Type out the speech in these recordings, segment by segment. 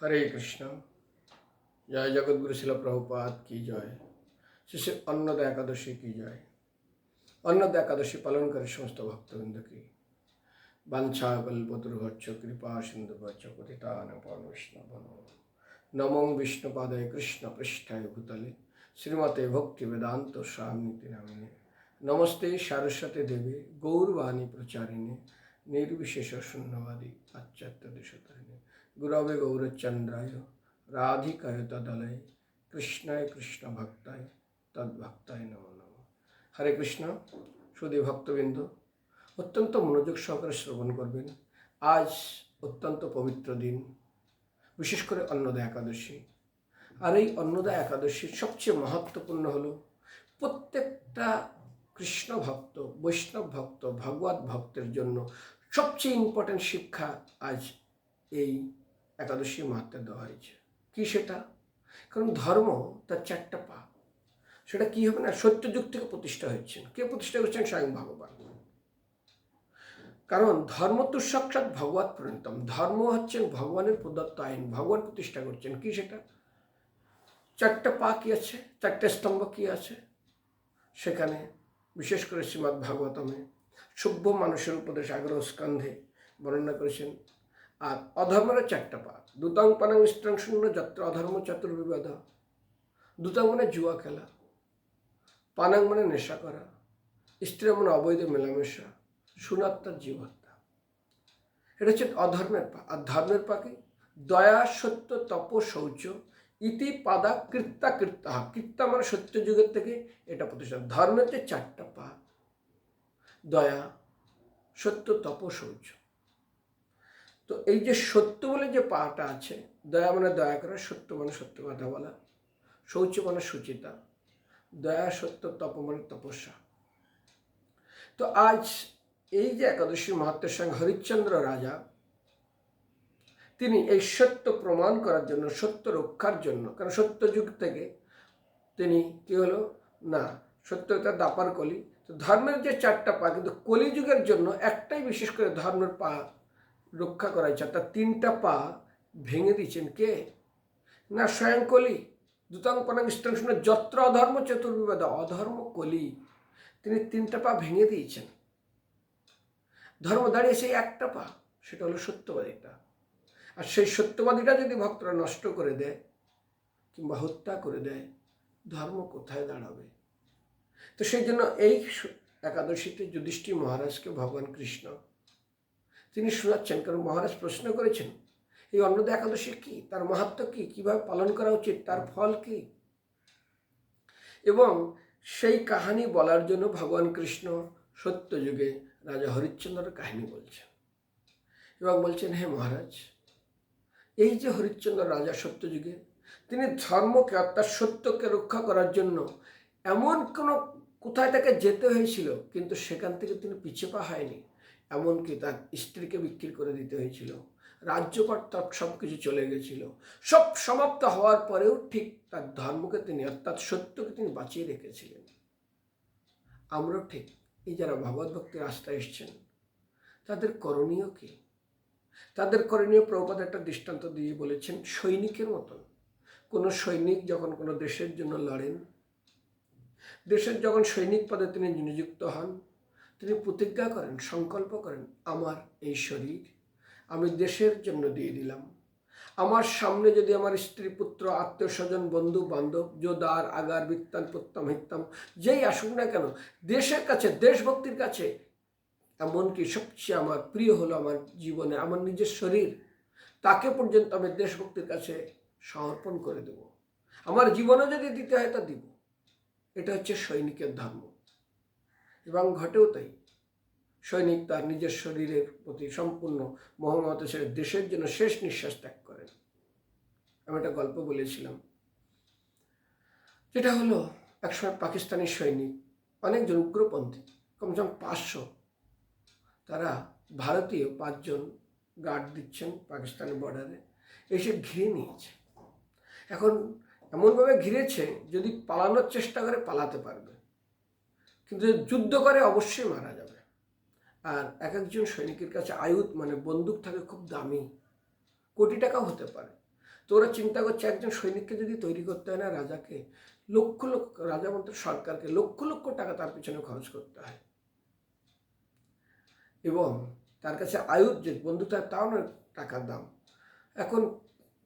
হরে কৃষ্ণ। জয় জগৎগুরু শিল প্রভুপাত কি জয়। শিশু অন্নদা একাদশী, কি জয়। অন্নদা একাদশী পালন করে সমস্ত ভক্তবৃন্দ কি। বাঞ্ছা কল্পতুর্ভচ্ছ কৃপা সিন্ধু ভচ্ছ পতিতান পন বিষ্ণব নমং বিষ্ণুপাদয় কৃষ্ণ পৃষ্ঠায় ভূতলে। শ্রীমতে ভক্তি বেদান্ত স্বামীতি নামিনে। নমস্তে সারস্বতী দেবী, গৌরবাণী প্রচারিণী, নির্বিশেষ শূন্যবাদী, পাশ্চাত্য দেশতারিণী। গুরবে গৌরচন্দ্রায় রাধিকায় তদলয় কৃষ্ণায় কৃষ্ণ ভক্তায় তদ্ভক্তায় নম নম হরে কৃষ্ণ সুদী ভক্তবৃন্দ অত্যন্ত মনোযোগ সহকারে শ্রবণ করবেন আজ অত্যন্ত পবিত্র দিন বিশেষ করে অন্নদা একাদশী আর এই অন্নদা একাদশীর সবচেয়ে মহত্বপূর্ণ হলো প্রত্যেকটা কৃষ্ণ ভক্ত, বৈষ্ণব ভক্ত, ভগবত ভক্তের জন্য সবচেয়ে ইম্পর্ট্যান্ট শিক্ষা আজ এই একাদশী মাহাত্মে দেওয়া হয়েছে। কি সেটা? কারণ ধর্ম তার চারটা পা সেটা কি হবে না? সত্যযুগ থেকে প্রতিষ্ঠা হয়েছেন। কে প্রতিষ্ঠা করছেন? স্বয়ং ভগবান। কারণ ধর্ম তো সাক্ষাৎ ভগবত পরিণতম। ধর্ম হচ্ছেন ভগবানের প্রদত্ত আইন। ভগবান প্রতিষ্ঠা করছেন। কি সেটা? চারটা পা কি আছে? চারটে স্তম্ভ কি আছে? সেখানে বিশেষ করে শ্রীমৎ ভাগবতমে সভ্য মানুষের উপদেশ আগ্রহ স্কন্ধে বর্ণনা করেছেন আর অধর্মের চারটা পা দুতাং পানাং স্ত্রাং শূন্য যাত্র, অধর্ম চতুর্বিবাদ। দুতাং মানে জুয়া খেলা। পানাং মানে নেশা করা। স্ত্রী মানে অবৈধ মেলামেশা। সুনাত্মার জীবহত্যা এটা হচ্ছে অধর্মের পা আর ধর্মের পা কি? দয়া, সত্য, তপ, শৌচ, ইতি, পাদা, কৃত্তা কৃত্তা কৃত্তা মানে সত্য যুগের থেকে এটা প্রতিষ্ঠা। ধর্মের যে চারটা পা দয়া, সত্য, তপ, শৌচ। তো এই যে সত্য বলে যে পাটা আছে, দয়া মানে দয়া করা সত্য মানে সত্য কথা বলা। শৌচ মানে সুচিতা দয়া সত্য, তপ মানে তপস্যা। তো আজ এই যে একাদশী মাহাত্মের সঙ্গে হরিশ্চন্দ্র রাজা, তিনি এই সত্য প্রমাণ করার জন্য, সত্য রক্ষার জন্য, কারণ সত্য যুগ থেকে তিনি কি হলো? না সত্যতা দাপার কলি। তো ধর্মের যে চারটা পা, কিন্তু কলিযুগের জন্য একটাই বিশেষ করে ধর্মের পা রক্ষা করা হয়েছে। অর্থাৎ তিনটা পা ভেঙে দিয়েছেন কে? না, স্বয়ং কলি। দুতাং পনাং ইষ্টাংশ যত্র অধর্ম, চতুর্বিবাদ অধর্ম কলি। তিনি তিনটা পা ভেঙে দিয়েছেন। ধর্ম দাঁড়িয়ে সেই একটা পা, সেটা হলো সত্যবাদীটা। আর সেই সত্যবাদীটা যদি ভক্তরা নষ্ট করে দেয় কিংবা হত্যা করে দেয়, ধর্ম কোথায় দাঁড়াবে? তো সেই জন্য এই একাদশীতে যুধিষ্ঠির মহারাজকে ভগবান কৃষ্ণ তিনি শোনাচ্ছেন কারণ মহারাজ প্রশ্ন করেছেন, এই অন্নদা একাদশী কি? তার মাহাত্ম কি? কীভাবে পালন করা উচিত? তার ফল কি? এবং সেই কাহিনী বলার জন্য ভগবান কৃষ্ণ সত্য যুগে রাজা হরিশ্চন্দ্রের কাহিনী বলছেন। এবং বলছেন, হে মহারাজ, এই যে হরিশ্চন্দ্র রাজা সত্যযুগে, তিনি ধর্মকে অর্থাৎ সত্যকে রক্ষা করার জন্য এমন কোনো কোথায় তাকে যেতে হয়েছিল, কিন্তু সেখান থেকে তিনি পিছিয়ে পা হয়নি। এমনকি তার স্ত্রীকে বিক্রি করে দিতে হয়েছিল। রাজ্যপাট তার সব কিছু চলে গেছিল। সব সমাপ্ত হওয়ার পরেও ঠিক তার ধর্মকে তিনি অর্থাৎ সত্যকে তিনি বাঁচিয়ে রেখেছিলেন। আমরাও ঠিক এই যারা ভগবত ভক্তির রাস্তায় এসছেন, তাদের করণীয় কি? তাদের করণীয় প্রভুপাদ একটা দৃষ্টান্ত দিয়ে বলেছেন, সৈনিকের মতন। কোনো সৈনিক যখন কোনো দেশের জন্য লড়েন, দেশের যখন সৈনিক পদে তিনি নিযুক্ত হন তিনি প্রতিজ্ঞা করেন, সংকল্প করেন, আমার এই শরীর আমি দেশের জন্য দিয়ে দিলাম। আমার সামনে যদি আমার স্ত্রী, পুত্র আত্মীয় স্বজন বন্ধু বান্ধব যোদার আগার, বিত্তান, প্রত্যাম, হিত্তাম, যেই আসুক না কেন, দেশের কাছে, দেশভক্তির কাছে, এমনকি সবচেয়ে আমার প্রিয় হলো আমার জীবনে আমার নিজের শরীর, তাকে পর্যন্ত আমি দেশভক্তির কাছে সমর্পণ করে দেব। আমার জীবনে যদি দিতে হয় তা দিব। এটা হচ্ছে সৈনিকের ধর্ম। এবং ঘটেও তাই। সৈনিক তার নিজের শরীরের প্রতি সম্পূর্ণ মহম্মত ছেড়ে দেশের জন্য শেষ নিঃশ্বাস ত্যাগ করেন। আমি একটা গল্প বলেছিলাম। যেটা হলো, একসময় পাকিস্তানি সৈনিক, অনেকজন উগ্রপন্থী কমসে কম পাঁচশো, তারা ভারতীয় পাঁচজন গার্ড দিচ্ছেন পাকিস্তানের বর্ডারে, এসে ঘিরে নিয়েছে। এখন এমনভাবে ঘিরেছে যদি পালানোর চেষ্টা করে, পালাতে পারবে। কিন্তু যুদ্ধ করে অবশ্যই মারা যাবে। আর এক একজন সৈনিকের কাছে আয়ুধ মানে বন্দুক থাকে, খুব দামি। কোটি টাকাও হতে পারে। তো ওরা চিন্তা করছে, একজন সৈনিককে যদি তৈরি করতে হয় না, রাজাকে, লক্ষ লক্ষ, রাজা মন্ত্রী সরকারকে, লক্ষ লক্ষ টাকা তার পিছনে খরচ করতে হয়। এবং তার কাছে আয়ুর যে বন্ধুটা তাও না টাকার দাম। এখন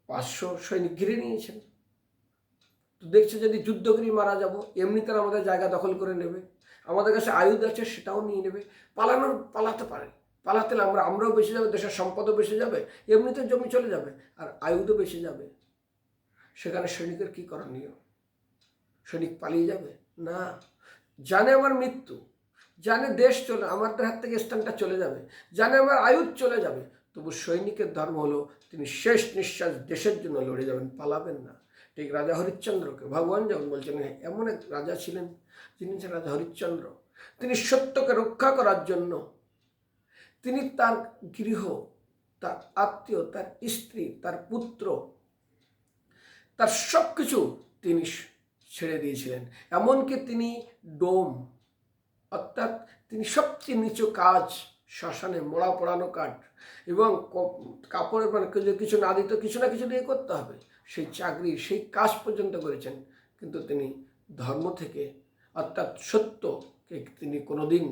পাঁচশো সৈনিক ঘিরে নিয়েছেন। তো দেখছে যদি যুদ্ধ মারা যাব এমনিতে আমাদের জায়গা দখল করে নেবে। আমাদের কাছে আয়ুধ আছে, সেটাও নিয়ে নেবে। পালানোর, পালাতে পারে। পালাতে আমরা, আমরাও বেশি যাবে, দেশের সম্পদও বেশি যাবে, এমনিতে জমি চলে যাবে, আর আয়ুধও বেশি যাবে। সেখানে সৈনিকের কী করণীয় সৈনিক পালিয়ে যাবে? না। জানে আমার মৃত্যু, জানে দেশ চলে, আমাদের হাত থেকে স্থানটা চলে যাবে, জানে আমার আয়ুধ চলে যাবে। তবু সৈনিকের ধর্ম হলো, তিনি শেষ নিঃশ্বাস দেশের জন্য লড়ে যাবেন, পালাবেন না। ঠিক রাজা হরিশ্চন্দ্রকে, ভগবান যখন বলছেন হ্যাঁ এমন এক রাজা ছিলেন যিনি ছিলেন হরিশ্চন্দ্র। তিনি সত্যকে রক্ষা করার জন্য তিনি তার গৃহ, তার আত্মীয়, তার স্ত্রী, তার পুত্র, তার সব কিছু তিনি ছেড়ে দিয়েছিলেন। এমনকি তিনি ডোম, অর্থাৎ তিনি সবচেয়ে নিচু কাজ, শ্মশানে মোড়া পোড়ানো কাঠ এবং কাপড়ের মানে কিছু- কিছু না দিত, কিছু না কিছু দিয়ে করতে হবে। সেই চাকরি, সেই কাজ পর্যন্ত করেছেন। কিন্তু তিনি ধর্ম থেকে অর্থাৎ সত্যকে তিনি কোনোদিন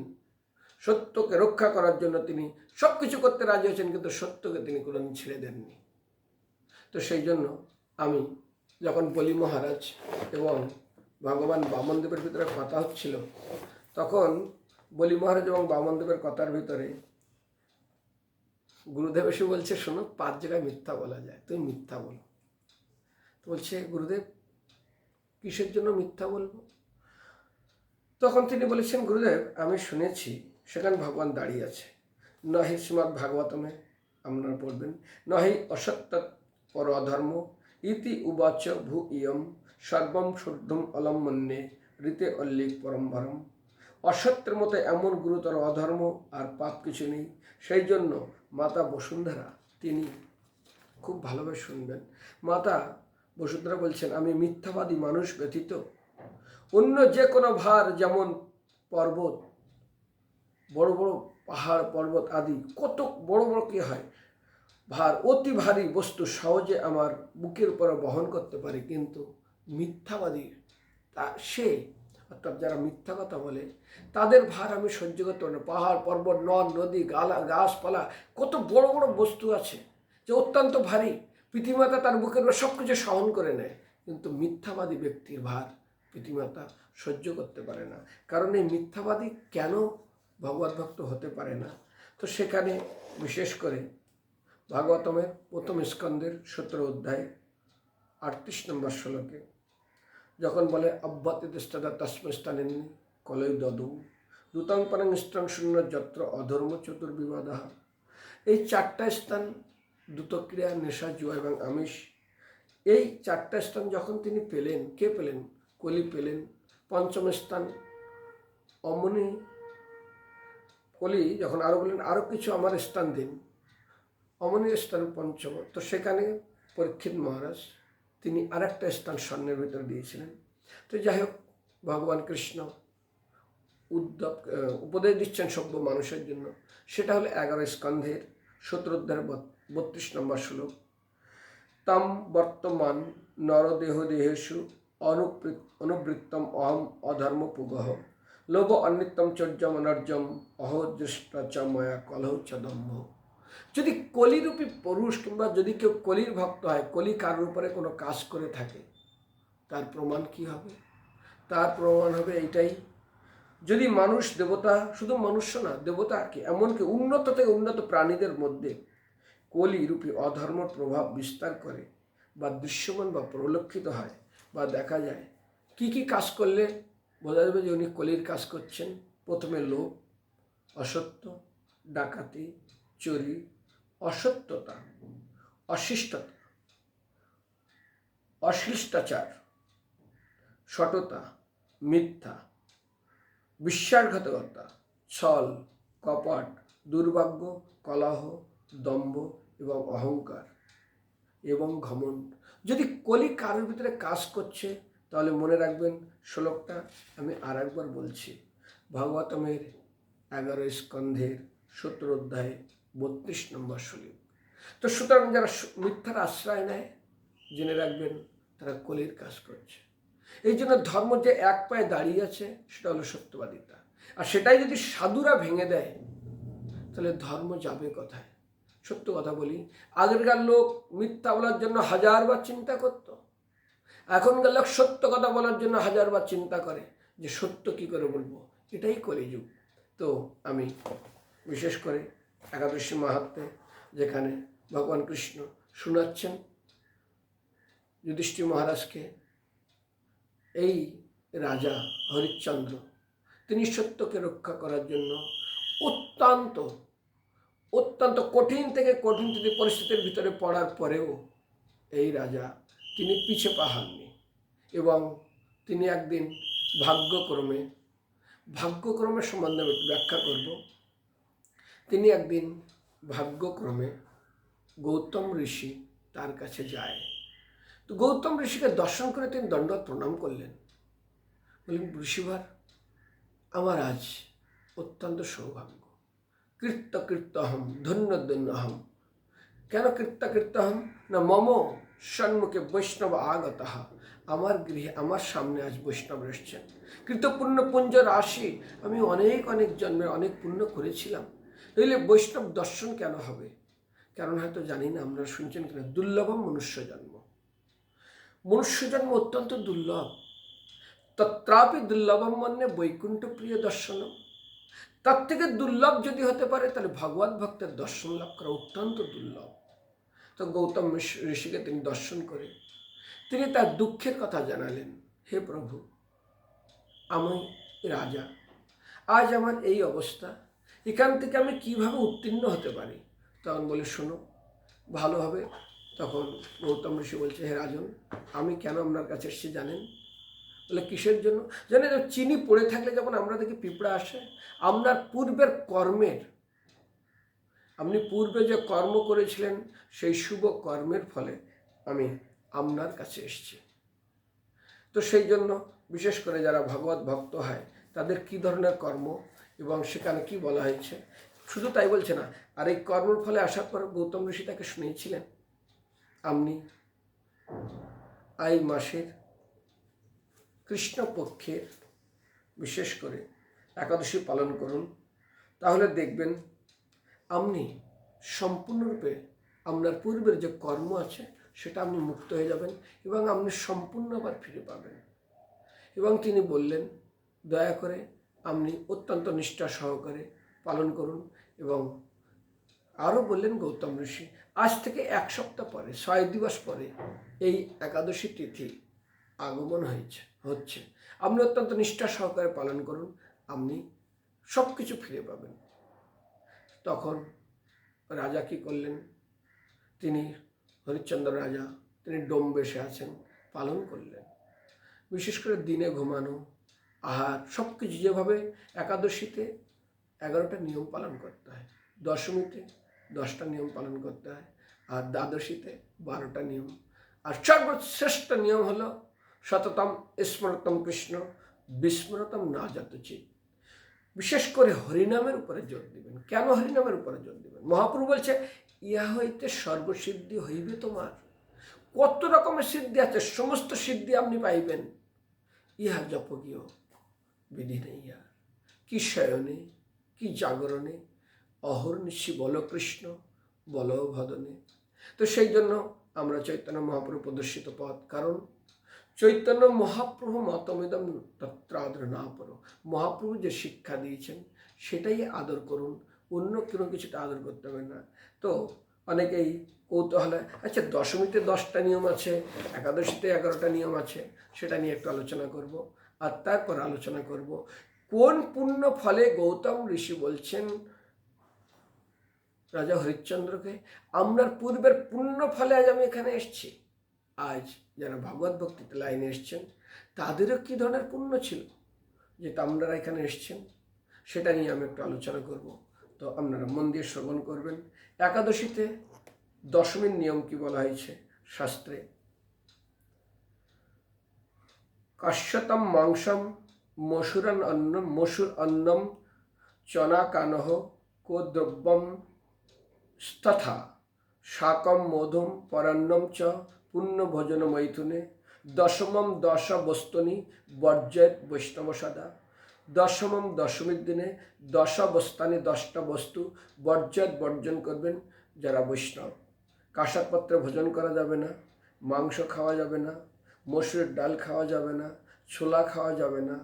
সত্যকে রক্ষা করার জন্য তিনি সব কিছু করতে রাজি হয়েছেন, কিন্তু সত্যকে তিনি কোনোদিন ছেড়ে দেননি। তো সেই জন্য আমি যখন বলি মহারাজ এবং ভগবান বামনদেবের ভিতরে কথা হচ্ছিল, তখন বলি মহারাজ এবং বামনদেবের কথার ভিতরে গুরুদেব এসে বলছে, শোনো, পাঁচ জায়গায় মিথ্যা বলা যায়, তুমি মিথ্যা বলো। তো বলছে, গুরুদেব, কিসের জন্য মিথ্যা বলব? তখন তিনি বলেছেন, গুরুদেব, আমি শুনেছি, সেখানে ভগবান দাঁড়িয়ে আছে। নহি শ্রীমৎ ভাগবতমে আপনারা পড়বেন, নহি অসত্য পর অধর্ম ইতি উবাচ ভূ ইয়ম, সর্বম শুদ্ধম অলম মন্যে রীতে অল্লিক পরম্বরম অসত্যের মতো এমন গুরুতর অধর্ম আর পাপ কিছু নেই। সেই জন্য মাতা বসুন্ধরা তিনি খুব ভালোভাবে শুনবেন। মাতা বসুন্ধরা বলছেন, আমি মিথ্যাবাদী মানুষ ব্যতীত অন্য যে কোনো ভার, যেমন পর্বত, বড় বড় পাহাড়, পর্বত আদি, কত বড় বড় কি হয়, ভার, অতি ভারী বস্তু সহজে আমার বুকের উপরে বহন করতে পারে, কিন্তু মিথ্যাবাদী তা সে, অর্থাৎ যারা মিথ্যা কথা বলে, তাদের ভার আমি সহ্য করতে পারি না। পাহাড়, পর্বত, নদ, নদী, গালা, গাছপালা, কত বড় বড় বস্তু আছে যে অত্যন্ত ভারী। পৃথিবীমাতা তার বুকের উপর সব কিছু সহন করে নেয়, কিন্তু মিথ্যাবাদী ব্যক্তির ভার পৃথিবীমাতা সহ্য করতে পারে না। কারণ এই মিথ্যাবাদী কেন ভগবত ভক্ত হতে পারে না? তো সেখানে বিশেষ করে ভাগবতমের প্রথম স্কন্দের সূত্র অধ্যায়, আটত্রিশ নম্বর শ্লোকে যখন বলে অব্যাতিষ্ঠাদা তস্মস্থানে কলয় দদু, দূতাং পরং স্থান শূন্য যত্র অধর্ম চতুর্বিবাদা। এই চারটা স্থান দ্রুতক্রিয়া, নেশা, জুয়া এবং আমিষ, এই চারটা স্থান যখন তিনি পেলেন, কে পেলেন? কলি পেলেন। পঞ্চম স্থান, অমনি কলি যখন আরও বললেন আরও কিছু আমার স্থান দিন। অমনি স্থান পঞ্চম। তো সেখানে পরীক্ষিত মহারাজ, তিনি আরেকটা স্থান স্বর্ণের ভিতরে দিয়েছিলেন। তো যাই হোক, ভগবান কৃষ্ণ উদ্যোগ উপদেশ দিচ্ছেন সভ্য মানুষের জন্য। সেটা হলো এগারো স্কন্ধের সতেরো অধ্যায়ের বত্রিশ নম্বর শ্লোক। তাম বর্তমান নরদেহ দেহেশু অনুবৃত্তম অহম অধর্ম পুগহ লোভ অনিত্যম চর্যম অনর্জম অহদৃষ্ট চ ময়া কলহ চ যদি কলিরূপী পুরুষ কিংবা যদি কেউ কলির ভক্ত হয়, কলি কারোর উপরে কোনো কাজ করে থাকে, তার প্রমাণ কি হবে? তার প্রমাণ হবে এইটাই, যদি মানুষ দেবতা, শুধু মনুষ্য না, দেবতা কি, এমনকি উন্নত থেকে উন্নত প্রাণীদের মধ্যে কলি রূপী অধর্মর প্রভাব বিস্তার করে বা দৃশ্যমান বা পরিলক্ষিত হয় বা দেখা যায়। কি কি কাজ করলে বোঝা যাবে যে উনি কলির কাজ করছেন? প্রথমে লোভ, অসত্য, ডাকাতি, চুরি, অসত্যতা, অশিষ্টতা, অশিষ্টাচার, সততা, মিথ্যা, বিশ্বাসঘাতকতা, ছল, কপট, দুর্ভাগ্য, কলহ, দম্ভ এবং অহংকার এবং ঘমণ্ড। যদি কলি কারোর ভিতরে কাজ করছে, তাহলে মনে রাখবেন শ্লোকটা আমি আর একবার বলছি। ভাগবতমের এগারো স্কন্ধের সতেরো অধ্যায়ে বত্রিশ নম্বর শ্লোক। তো সুতরাং যারা মিথ্যার আশ্রয় নেয়, জেনে রাখবেন তারা কলির কাজ করছে। এই জন্য ধর্ম যে এক পায়ে দাঁড়িয়ে আছে, সেটা হলো সত্যবাদিতা। আর সেটাই যদি সাধুরা ভেঙে দেয়, তাহলে ধর্ম যাবে কোথায়? সত্য কথা বলি। আগেরকার লোক মিথ্যা বলার জন্য হাজারবার চিন্তা করত। এখনকার লোক সত্য কথা বলার জন্য হাজারবার চিন্তা করে যে সত্য কি করে বলব? এটাই কলিযুগ। তো আমি বিশেষ করে একাদশী মাহাত্মে যেখানে ভগবান কৃষ্ণ শোনাচ্ছেন, যুধিষ্ঠির মহারাজকে, এই রাজা হরিশ্চন্দ্র, তিনি সত্যকে রক্ষা করার জন্য অত্যন্ত অত্যন্ত কঠিন থেকে কঠিন যদি পরিস্থিতির ভিতরে পড়ার পরেও এই রাজা তিনি পিছে পাহাননি এবং তিনি একদিন ভাগ্যক্রমে ভাগ্যক্রমের সম্বন্ধে ব্যাখ্যা করব। তিনি একদিন ভাগ্যক্রমে গৌতম ঋষি তার কাছে যায়। তো গৌতম ঋষিকে দর্শন করে তিনি দণ্ড প্রণাম করলেন। বললেন ঋষিভার আমার আজ অত্যন্ত সৌভাগ্য। কৃত্য ধন্য ধন্যহম কেন কৃত্য না মম সন্মুখে বৈষ্ণব আগত আমার গৃহে আমার সামনে আজ বৈষ্ণব এসছেন কৃতপুণ্য পুঞ্জ রাশি আমি অনেক অনেক জন্মের অনেক পুণ্য করেছিলাম। নইলে বৈষ্ণব দর্শন কেন হবে? কারণ হয়তো জানি না আমরা শুনছেন কিনা দুর্লভম মনুষ্য জন্ম। মনুষ্য জন্ম অত্যন্ত দুর্লভ। তত্রাপি দুর্লভম মন্যে বৈকুণ্ঠ প্রিয় দর্শনম। তার থেকে দুর্লভ যদি হতে পারে, তাহলে ভগবত ভক্তের দর্শন লাভ করা অত্যন্ত দুর্লভ। তো গৌতম ঋষিকে তিনি দর্শন করে, তিনি তার দুঃখের কথা জানালেন, হে প্রভু, আমি রাজা। আজ আমার এই অবস্থা। এখান থেকে আমি কীভাবে উত্তীর্ণ হতে পারি? তখন বলে, শোনো ভালোভাবে তখন গৌতম ঋষি বলছে, হে রাজন, আমি কেন আপনার কাছে এসেছি জানেন? বলে কিসের জন্য? জানেন তো চিনি পড়ে থাকলে যখন আমরা দেখি পিঁপড়া আসে, আপনার পূর্বের কর্মের, আপনি পূর্বে যে কর্ম করেছিলেন, সেই শুভ কর্মের ফলে আমি আপনার কাছে এসেছি। তো সেই জন্য বিশেষ করে যারা ভগবত ভক্ত হয়, তাদের কি ধরনের কর্ম এবং সেখানে কি বলা হয়েছে? শুধু তাই বলছে না, আর এই কর্মের ফলে আসার পর গৌতম ঋষি তাকে শুনিয়েছিলেন, আপনি আই মাসের কৃষ্ণপক্ষের বিশেষ করে একাদশী পালন করুন। তাহলে দেখবেন আপনি সম্পূর্ণরূপে আপনার পূর্বের যে কর্ম আছে, সেটা আপনি মুক্ত হয়ে যাবেন এবং আপনি সম্পূর্ণ আবার ফিরে পাবেন। এবং তিনি বললেন, দয়া করে আপনি অত্যন্ত নিষ্ঠা সহকারে পালন করুন। এবং আরও বললেন গৌতম ঋষি, আজ থেকে এক সপ্তাহ পরে, ছয় দিবস পরে এই একাদশী তিথি আগমন হয়েছে। হচ্ছে। আপনি অত্যন্ত নিষ্ঠা সহকারে পালন করুন, আপনি সব কিছু ফিরে পাবেন। তখন রাজা কি করলেন? তিনি হরিশ্চন্দ্র রাজা, তিনি ডোম বেশে আছেন, পালন করলেন। বিশেষ করে দিনে ঘুমানো, আহার সব কিছু যেভাবে একাদশীতে এগারোটা নিয়ম পালন করতে হয়, দশমীতে দশটা নিয়ম পালন করতে হয়, আর দ্বাদশীতে বারোটা নিয়ম। আর সর্বশ্রেষ্ঠ নিয়ম হলো সততম স্মরতম কৃষ্ণ, বিস্মরতম না যতচিত বিশেষ করে হরিনামের উপরে জোর দিবেন। কেন হরিনামের উপরে জোর দিবেন? মহাপ্রভু বলছে, ইহা হইতে সর্বসিদ্ধি হইবে তোমার। কত রকমের সিদ্ধি আছে, সমস্ত সিদ্ধি আপনি পাইবেন। ইহা জপগীয়, বিধি নেই আর কি শয়নে, কি জাগরণে অহর্নিশি বল কৃষ্ণ, বল ভদনে। তো সেই জন্য আমরা চৈতন্য মহাপ্রভু প্রদর্শিত পথ, কারণ চৈতন্য মহাপ্রভু মতমিদম তত্রাদর না পড়ো মহাপ্রভু যে শিক্ষা দিয়েছেন, সেটাই আদর করুন। অন্য কোনো কিছুটা আদর করতে হবে না। তো অনেকেই কৌতূহলে আচ্ছা দশমীতে দশটা নিয়ম আছে, একাদশীতে এগারোটা নিয়ম আছে, সেটা নিয়ে একটু আলোচনা করব। আর তারপর আলোচনা করব। কোন পুণ্য ফলে গৌতম ঋষি বলছেন, রাজা হরিশ্চন্দ্রকে আপনার পূর্বের পুণ্য ফলে আজ আমি এখানে এসেছি। আজ যারা ভগবত ভক্তিতে লাইনে এসছেন, তাদেরও কী ধরনের পুণ্য ছিল যে আপনারা এখানে এসছেন? সেটা নিয়ে আমি একটু আলোচনা করব। তো আপনারা মন দিয়ে শ্রবণ করবেন। একাদশীতে দশমীর নিয়ম কি বলা হয়েছে শাস্ত্রে? কাশ্যতম মাংসম মসুরান অন্নম মসুর অন্নম চনা কানহ কো দ্রব্যম তথা শাকম মধুম পরান্নম চ পুণ্য ভোজন মৈথুনে দশমম দশ বস্তুনি বর্জেত বৈষ্ণব সদা। দশমম দশমীর দিনে দশ বস্তানি দশটা বস্তু বর্জেত বর্জন করবেন যারা বৈষ্ণব। কাঁসাপত্রে ভোজন করা যাবে না, মাংস খাওয়া যাবে না, মসুরের ডাল খাওয়া যাবে না, ছোলা খাওয়া যাবে না,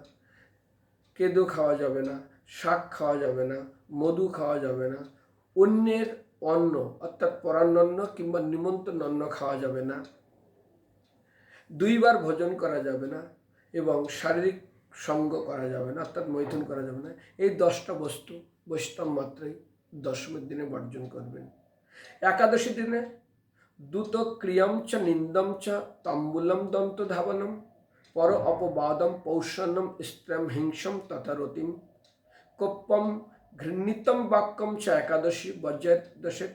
কেদো খাওয়া যাবে না, শাক খাওয়া যাবে না, মধু খাওয়া যাবে না, অন্যের অন্ন, অর্থাৎ পরান্নন্ন কিংবা নিমন্ত্রণ খাওয়া যাবে না। দুইবার ভোজন করা যাবে না এবং শারীরিক সঙ্গ করা যাবে না, অর্থাৎ মৈথুন করা যাবে না। এই দশটা বস্তু বৈষ্ণব মাত্রাই দশমীর দিনে বর্জন করবেন। একাদশী দিনে দ্রুত ক্রিয়ম চ নিন্দম চ তাম্বুলম দন্ত ধাবনম পর অপবাদম পৌষণম স্ত্রম হিংসম তথা রতিম। কোপ্পম ঘৃণিতম বাক্যম চ একাদশী বজ্রাত দশে,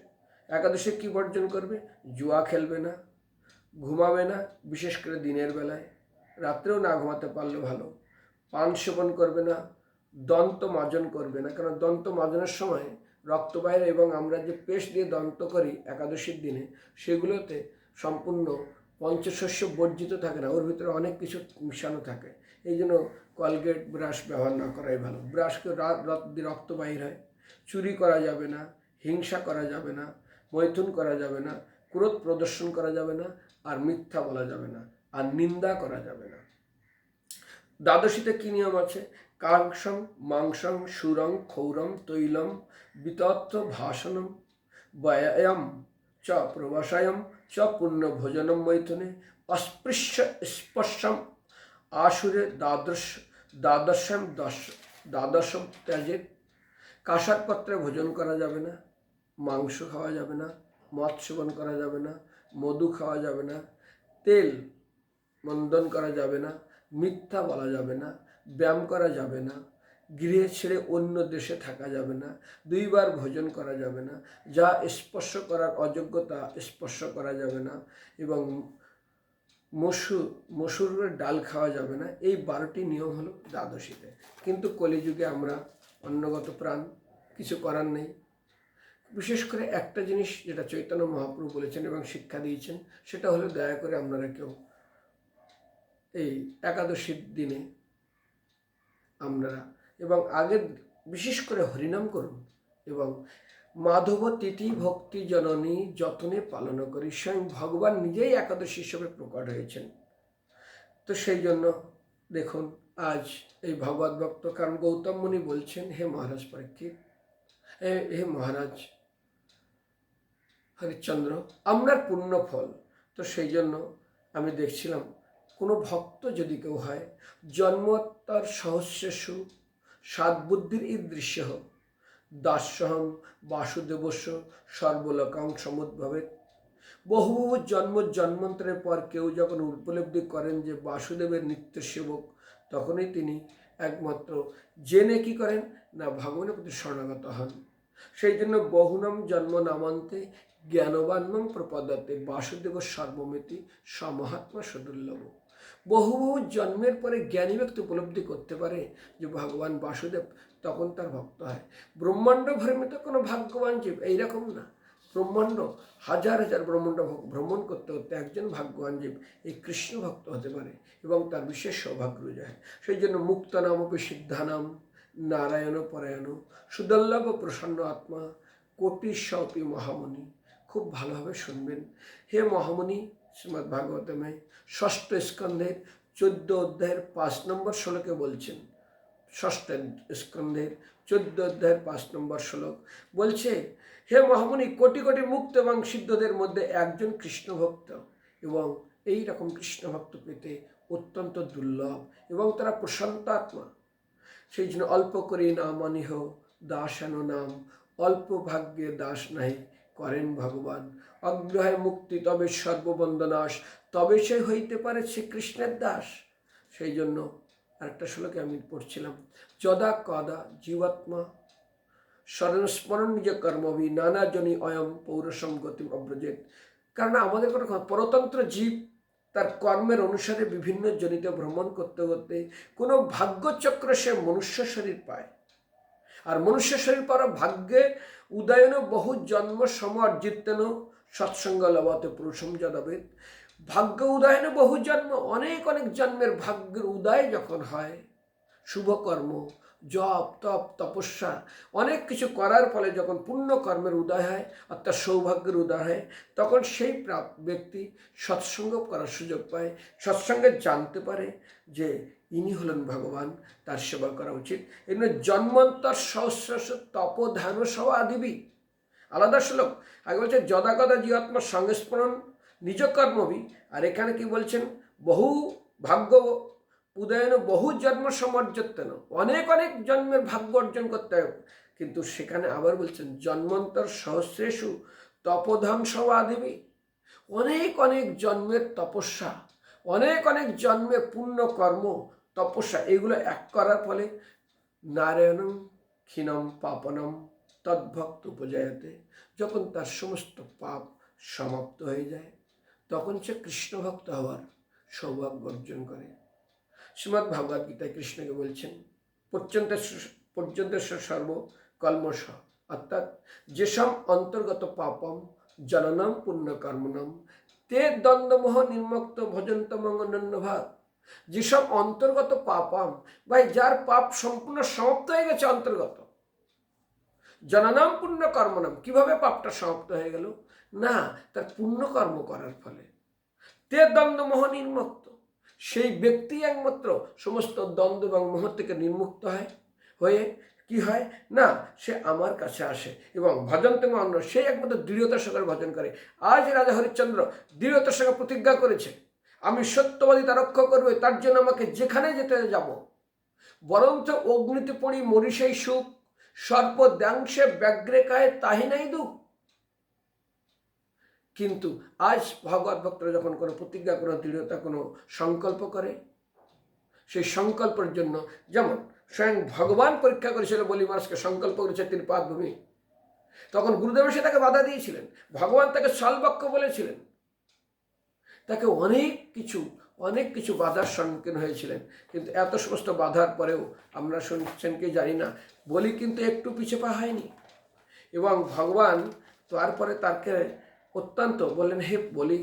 একাদশী কি বর্জন করবে? জুয়া খেলবে না, ঘুমাবে না, বিশেষ করে দিনের বেলায়। রাত্রেও না ঘুমাতে পারলে ভালো। পান সেবন করবে না, দন্ত মাজন করবে না। কারণ দন্ত মাজনের সময় রক্ত বাইরে এবং আমরা যে পেস্ট দিয়ে দন্ত করি একাদশীর দিনে, সেগুলোতে সম্পূর্ণ পঞ্চশস্য বর্জিত থাকে না। ওর ভিতরে অনেক কিছু মিশানো থাকে। এই জন্য কলগেট ব্রাশ ব্যবহার না করাই ভালো। ব্রাশকে রক্ত বাহির হয়। চুরি করা যাবে না, হিংসা করা যাবে না, মৈথুন করা যাবে না, ক্রোধ প্রদর্শন করা যাবে না, আর মিথ্যা বলা যাবে না, আর নিন্দা করা যাবে না। দ্বাদশীতে কি নিয়ম আছে? কাংসং মাংসং সুরং ক্ষৌরম তৈলম বিতত্ব ভাষণম বয়াম চ প্রবাসায়ম চ পুণ্য ভোজনম মৈথুনে, অস্পৃশ্য স্পর্শম আশুরে দ্বাদশ, দ্বাদশম দশ, দ্বাদশম ত্যাজের কাঁসার ভোজন করা যাবে না, মাংস খাওয়া যাবে না, মদ সেবন করা যাবে না, মধু খাওয়া যাবে না, তেল মন্দন করা যাবে না, মিথ্যা বলা যাবে না, ব্যায়াম করা যাবে না, গৃহে ছেড়ে অন্য দেশে থাকা যাবে না, দুইবার ভোজন করা যাবে না, যা স্পর্শ করার অযোগ্যতা স্পর্শ করা যাবে না এবং মসুর মসুরের ডাল খাওয়া যাবে না। এই বারোটি নিয়ম হলো দ্বাদশীতে। কিন্তু কলিযুগে আমরা অন্নগত প্রাণ, কিছু করার নেই। বিশেষ করে একটা জিনিস যেটা চৈতন্য মহাপ্রভু বলেছেন এবং শিক্ষা দিয়েছেন, সেটা হলো দয়া করে আপনারা কেউ এই একাদশীর দিনে আপনারা এবং আগের, বিশেষ করে হরিনাম করুন এবং মাধব তিথি ভক্তি জননী যত্নে পালন করি। স্বয়ং ভগবান নিজেই একাদশী হিসেবে প্রকট হয়েছেন। তো সেই জন্য দেখুন, আজ এই ভগবত ভক্ত, কারণ গৌতম মুনি বলছেন, হে মহারাজ পরীক্ষিত হে- মহারাজ হরিশ্চন্দ্র আপনার পূর্ণ ফল। তো সেই জন্য আমি দেখছিলাম, কোনো ভক্ত যদি কেউ হয়, জন্মোত্তর সহস্রেষু সাদবুদ্ধির এই দৃশ্য দাস্যহম বাসুদেবস্য সর্বলোকাং সমুদ্ভবে বহু জন্ম জন্মান্তরের পর কেউ যখন উপলব্ধি করেন যে বাসুদেবের নিত্য সেবক তখনই তিনি একমাত্র জেনে কি করেন না ভগবানের প্রতি শরণাগত হন। সেই জন্য বহুনাম জন্ম নামান্তে জ্ঞানবান্নম প্রপদাতে বাসুদেব সর্বমিতি সমহাত্মা সুদুর্লভ বহু বহু জন্মের পরে জ্ঞানী ব্যক্তি উপলব্ধি করতে পারে যে ভগবান বাসুদেব তখন তার ভক্ত হয়। ব্রহ্মাণ্ড ভ্রমিত কোনো ভাগ্যবান জীব এইরকম না। ব্রহ্মাণ্ড, হাজার হাজার ব্রহ্মাণ্ড ভ্র- ভ্রমণ করতে করতে একজন ভাগ্যবান জীব এই কৃষ্ণ ভক্ত হতে পারে এবং তার বিশেষ সৌভাগ্য যায় সেই জন্য মুক্ত নামপি সিদ্ধানাম নারায়ণ পরায়ণ, সুদল্লভ প্রসন্ন আত্মা, কোটি সপি মহামণি। খুব ভালোভাবে শুনবেন। হে মহামণি শ্রীমৎ ভাগবতমে ষষ্ঠ স্কন্ধের চোদ্দ অধ্যায়ের পাঁচ নম্বর শ্লোকে বলছেন ষষ্ঠ স্কন্ধের চোদ্দ অধ্যায়ের পাঁচ নম্বর শ্লোক বলছে, হে মহামণি কোটি কোটি মুক্ত এবং সিদ্ধদের মধ্যে একজন কৃষ্ণভক্ত এবং এই রকম কৃষ্ণভক্ত পেতে অত্যন্ত দুর্লভ এবং তারা প্রশান্ত আত্মা। সেই জন্য অল্প করে নাম অনিহ দাসানো নাম। অল্প ভাগ্যে দাস নাই করেন ভগবান। অগ্রহে মুক্তি, তবে সর্ববন্দনাশ তবে সে হইতে পারে শ্রীকৃষ্ণের দাস। সেই জন্য আরেকটা শ্লোকে আমি পড়ছিলাম, যদা কদা জীবাত্মা স্মরণ স্মরণ নিজ কর্মভি নানা জনি অয়ম পৌরসম গতিম অব্রজেত কারণ আমাদের কোনো পরতন্ত্র জীব তার কর্মের অনুসারে বিভিন্ন জনিতে ভ্রমণ করতে করতে কোনো ভাগ্যচক্র সে মনুষ্য শরীর পায়। আর মনুষ্য শরীর পাওয়ার ভাগ্যে উদয়ন বহু জন্ম সম অর্জিতেন সৎসঙ্গ লবতে পুরুষম যদাবেদ ভাগ্য উদয়নে বহু জন্ম, অনেক অনেক জন্মের ভাগ্যের উদয় যখন হয়, শুভকর্ম, জপ, তপ, তপস্যা, অনেক কিছু করার ফলে যখন পুণ্য কর্মের উদয় হয়, অর্থাৎ সৌভাগ্যের উদয় হয়, তখন সেই ব্যক্তি সৎসঙ্গ করার সুযোগ পায়, সৎসঙ্গে জানতে পারে যে ইনি হলেন ভগবান, তার সেবা করা উচিত। এমনি জন্মান্তর সহস্র তপ ধ্যান সহ আদিবি। আলাদা শ্লোক। আগে বলছে, যদাগদা জীবাত্মার সংস্মরণ নিজ কর্মবি আর এখানে কি বলছেন? বহু ভাগ্য উদয়ন, বহু জন্ম সমর্যত্তেন। অনেক অনেক জন্মের ভাগ্য অর্জন করতে হবে। কিন্তু সেখানে আবার বলছেন, জন্মান্তর সহস্রেষু তপধাম সবাদিবি অনেক অনেক জন্মের তপস্যা, অনেক অনেক জন্মে পুণ্য কর্ম, তপস্যা, এগুলো এক করার ফলে নারায়ণম ক্ষীণম পাপনম তদ্ভক্ত উপজায়তে, যখন তার সমস্ত পাপ সমাপ্ত হয়ে যায়। তখন সে কৃষ্ণ ভক্ত হওয়ার সৌভাগ্য অর্জন করে। ভাগবত গীতায় কৃষ্ণকে বলছেন, পর্যন্ত পর্যন্ত সর্ব কলমশ অর্থাৎ যেসব অন্তর্গত পাপম, জননম পুণ্য কর্মনম তে দ্বন্দ্বমোহ নির্মুক্ত ভজন্ত মঙ্গনন্য যেসব অন্তর্গত পাপম, ভাই, যার পাপ সম্পূর্ণ সমাপ্ত হয়ে গেছে অন্তর্গত, জননাম পুণ্য কর্মনাম কীভাবে পাপটা সমাপ্ত হয়ে গেল? না, তার পুণ্য কর্ম করার ফলে। তে দ্বন্দ্বমোহ নির্মুক্ত। সেই ব্যক্তি একমাত্র সমস্ত দ্বন্দ্ব এবং মোহ থেকে নির্মুক্ত হয়। হয়ে কি হয়? না, সে আমার কাছে আসে এবং ভজন তেমন অন্য, সে একমাত্র দৃঢ়তার সঙ্গে ভজন করে। আজ রাজা হরিশ্চন্দ্র দৃঢ়তার সঙ্গে প্রতিজ্ঞা করেছে, আমি সত্যবাদী তা রক্ষা করবে, তার জন্য আমাকে যেখানে যেতে যাব। বরঞ্চ অগ্নিতে পড়ি মরি সেই সুখ সর্প দ্যাংশে ব্যাগ্রে কায় তাহি নাই দুঃখ। কিন্তু আজ ভগবত ভক্তরা যখন কোনো প্রতিজ্ঞা, কোনো দৃঢ়তা, কোনো সংকল্প করে, সেই সংকল্পের জন্য যেমন স্বয়ং ভগবান পরীক্ষা করেছিল বলি মানুষকে সংকল্প করেছে তিনি পাদভূমি, তখন গুরুদেব সে তাকে বাধা দিয়েছিলেন, ভগবান তাকে সলবাক্য বলেছিলেন। তাকে অনেক কিছু অনেক কিছু বাধার সম্মুখীন হয়েছিলেন, কিন্তু এত সমস্ত বাধার পরেও আমরা শুনছেন কি জানি না, বলি কিন্তু একটু পিছে পা হয়নি। এবং ভগবান তারপরে তাকে অত্যন্ত বললেন, হে বলি,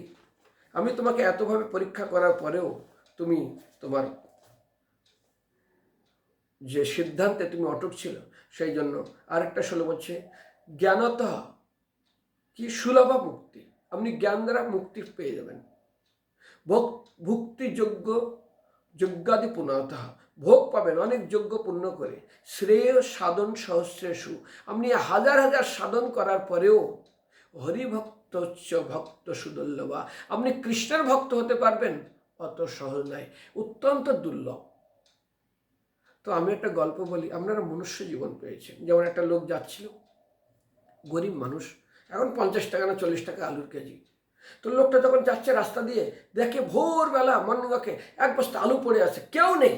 আমি তোমাকে এতভাবে পরীক্ষা করার পরেও তুমি তোমার যে সিদ্ধান্তে তুমি অটুট ছিল, সেই জন্য আরেকটা ষোলো বলছে, জ্ঞানত কি সুলভ মুক্তি? আপনি জ্ঞান দ্বারা মুক্তি পেয়ে যাবেন। ভুক্তিযোগ্য যজ্ঞাদি পুনঃ ভোগ পাবেন অনেক যজ্ঞ পূর্ণ করে, শ্রেয় সাধন সহস্রেশু আপনি হাজার হাজার সাধন করার পরেও হরিভক্ত উচ্চ ভক্ত সুদুর্লভা আপনি কৃষ্ণের ভক্ত হতে পারবেন, অত সহজ নয়, অত্যন্ত দুর্লভ। তো আমি একটা গল্প বলি, আপনারা মনুষ্য জীবন পেয়েছেন। যেমন একটা লোক যাচ্ছিল, গরিব মানুষ, এখন পঞ্চাশ টাকা না চল্লিশ টাকা আলুর কেজি। তো লোকটা যখন যাচ্ছে রাস্তা দিয়ে, দেখে ভোরবেলা মনগাকে এক বস্তা আলু পড়ে আছে, কেউ নেই।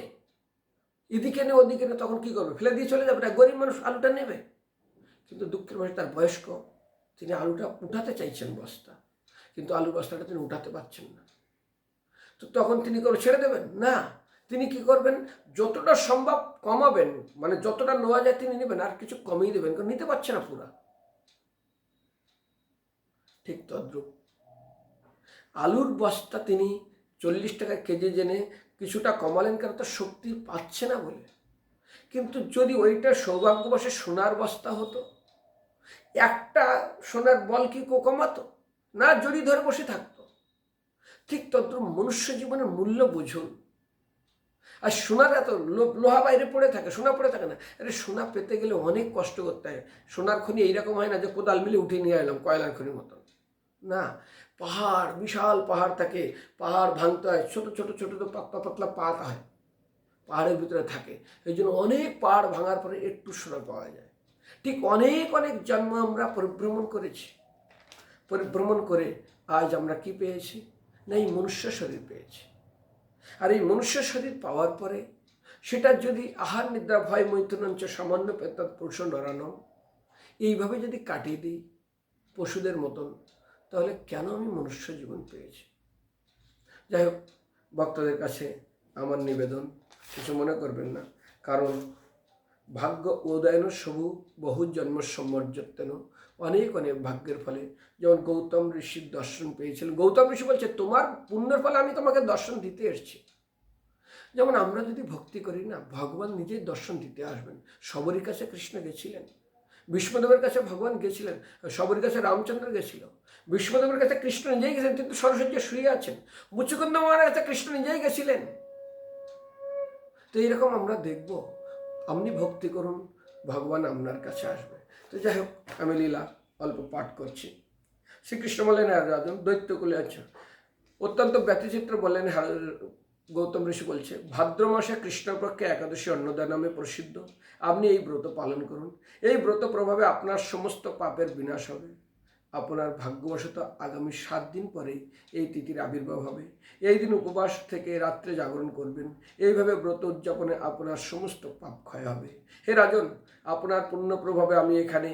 এদিকে নেই ওদিকে নেই তখন কী করবে? ফেলে দিয়ে চলে যাবে না গরিব মানুষ আলুটা নেবে। কিন্তু দুঃখের মানুষ তার বয়স্ক তিনি আলুটা উঠাতে চাইছেন বস্তা, কিন্তু আলুর বস্তাটা তিনি উঠাতে পারছেন না। তো তখন তিনি করে ছেড়ে দেবেন? না। তিনি কি করবেন? যতটা সম্ভব কমাবেন মানে যতটা নেওয়া যায় তিনি নেবেন, আর কিছু কমিয়ে দেবেন, কারণ নিতে পারছে না পুরা। ঠিক তদ্রুপ। আলুর বস্তা তিনি চল্লিশ টাকা কেজি জেনে কিছুটা কমালেন কারণ তার শক্তি পাচ্ছে না বলে। কিন্তু যদি ওইটা সৌভাগ্যবশে সোনার বস্তা হতো, একটা সোনার বল কি কো কমাতো না জড়ি ধরে বসে থাকতো। ঠিক তদ্রুপ মনুষ্য জীবনের মূল্য বুঝুন। আর সোনার এত লোহা বাইরে পড়ে থাকে, সোনা পড়ে থাকে না। আরে, সোনা পেতে গেলে অনেক কষ্ট করতে হয়। সোনার খনি এইরকম হয় না যে কোদাল মিলে উঠে নিয়ে এলাম, কয়লার খনির মতন। না, পাহাড়, বিশাল পাহাড় থাকে। পাহাড় ভাঙতে হয়, ছোটো ছোটো ছোটো তো পাতলা পাতলা পাত হয়। পাহাড়ের ভিতরে থাকে। এই জন্য অনেক পাহাড় ভাঙার পরে একটু সোনা পাওয়া যায়। ঠিক অনেক অনেক জন্ম আমরা পরিভ্রমণ করেছি। পরিভ্রমণ করে আজ আমরা কি পেয়েছি? না, এই মনুষ্য শরীর পেয়েছি। আর এই মনুষ্য শরীর পাওয়ার পরে সেটা যদি আহার, নিদ্রা, ভয়, মৈথুনঞ্চ, সামান্য পেতাত পুরুষ, নরানো, এইভাবে যদি কাটিয়ে দিই পশুদের মতন, তাহলে কেন আমি মনুষ্য জীবন পেয়েছি? যাই হোক, ভক্তদের কাছে আমার নিবেদন, কিছু মনে করবেন না, কারণ ভাগ্য উদয়ন সবু বহু জন্ম সম্মর্যতেন অনেক অনেক ভাগ্যের ফলে। যেমন গৌতম ঋষির দর্শন পেয়েছিলেন। গৌতম ঋষি বলছে, তোমার পুণ্যের ফলে আমি তোমাকে দর্শন দিতে এসেছি। যেমন আমরা যদি ভক্তি করি না, ভগবান নিজেই দর্শন দিতে আসবেন। সবরই কাছে কৃষ্ণ গেছিলেন। বিষ্ণুদেবের কাছে ভগবান গেছিলেন। সবরই কাছে রামচন্দ্র গেছিল। বিষ্ণুদেবের কাছে কৃষ্ণ নিজেই গেছেন, কিন্তু সরস্বতী শুয়ে আছেন। মুচুকুন্দ মহারাজ কাছে কৃষ্ণ নিজেই গেছিলেন। তো এইরকম আমরা দেখব। আপনি ভক্তি করুন, ভগবান আপনার কাছে আসবে। তো যাই হোক, আমি লীলা অল্প পাঠ করছি। শ্রীকৃষ্ণ বললেন হ্যাঁ রাজন, দৈত্যকুলে আচ্ছা অত্যন্ত ব্যতিচিত্র বলেন গৌতম ঋষি বলছে, ভাদ্র মাসে কৃষ্ণপক্ষে একাদশী অন্নদা নামে প্রসিদ্ধ। আপনি এই ব্রত পালন করুন। এই ব্রত প্রভাবে আপনার সমস্ত পাপের বিনাশ হবে। আপনার ভাগ্যবশত আগামী সাত দিন পরে এই তিথির আবির্ভাব হবে। এই দিন উপবাস থেকে রাত্রে জাগরণ করবেন। এইভাবে ব্রত উদযাপনে আপনার সমস্ত পাপ ক্ষয় হবে। হে রাজন, আপনার পুণ্য প্রভাবে আমি এখানে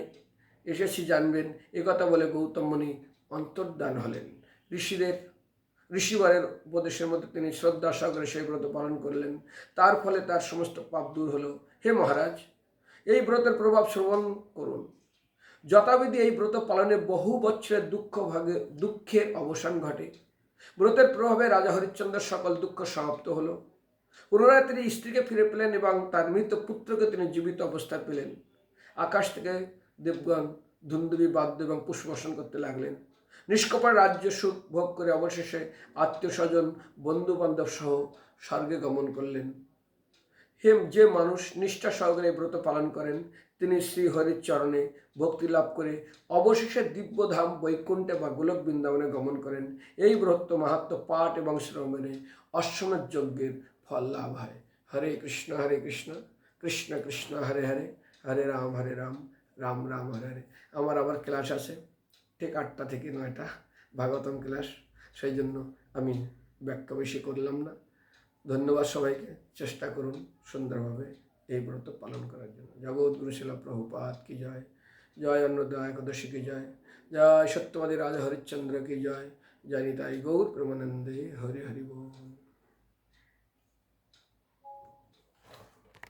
এসেছি জানবেন। একথা বলে গৌতম মুনি অন্তর্দান হলেন। ঋষিদের, ঋষিবারের উপদেশের মধ্যে তিনি শ্রদ্ধা সহকারে সেই ব্রত পালন করলেন। তার ফলে তার সমস্ত পাপ দূর হলো। হে মহারাজ, এই ব্রতের প্রভাব শ্রবণ করুন। যথাবিধি এই ব্রত পালনে বহু বছরের দুঃখ ভাগে দুঃখের অবসান ঘটে। ব্রতের প্রভাবে রাজা হরিশ্চন্দ্রের সকল দুঃখ সমাপ্ত হলো। পুনরায় তিনি স্ত্রীকে ফিরে পেলেন এবং তার মৃত পুত্রকে তিনি জীবিত অবস্থায় পেলেন। আকাশ থেকে দেবগণ ধুন্দুবি বাদ্য এবং পুষ্পর্শন করতে লাগলেন। নিষ্কপট রাজ্য সুখ ভোগ করে অবশেষে আত্মীয় স্বজন বন্ধু বান্ধব সহ স্বর্গে গমন করলেন। হেম যে মানুষ নিষ্ঠা সহকারে ব্রত পালন করেন তিনি শ্রী হরির চরণে ভক্তি লাভ করে অবশেষে দিব্যধাম, বৈকুণ্ঠে বা গোলক বৃন্দাবনে গমন করেন। এই ব্রত মাহাত্ম পাঠ এবং শ্রমণে অশ্বমেধ যজ্ঞের ফল লাভ হয়। হরে কৃষ্ণ হরে কৃষ্ণ কৃষ্ণ কৃষ্ণ, হরে হরে হরে রাম হরে রাম রাম রাম, হরে হরে। আমার আবার ক্লাস আছে, ঠিক আটটা থেকে নয়টা, ভাগবতম ক্লাস। সেই জন্য আমি ব্যাখ্যা বেশি করলাম না। ধন্যবাদ সবাইকে, চেষ্টা করুন সুন্দরভাবে। এই ব্রত পালন করার জন্য জগৎ গুরুশিলা প্রভুপাত কি জয় জয় অন্নদা একাদশী কি জয় জয় সত্যবাদী রাজা হরিশ্চন্দ্র কি জয় জয় নিতাই গৌর প্রেমানন্দে হরি হরি বল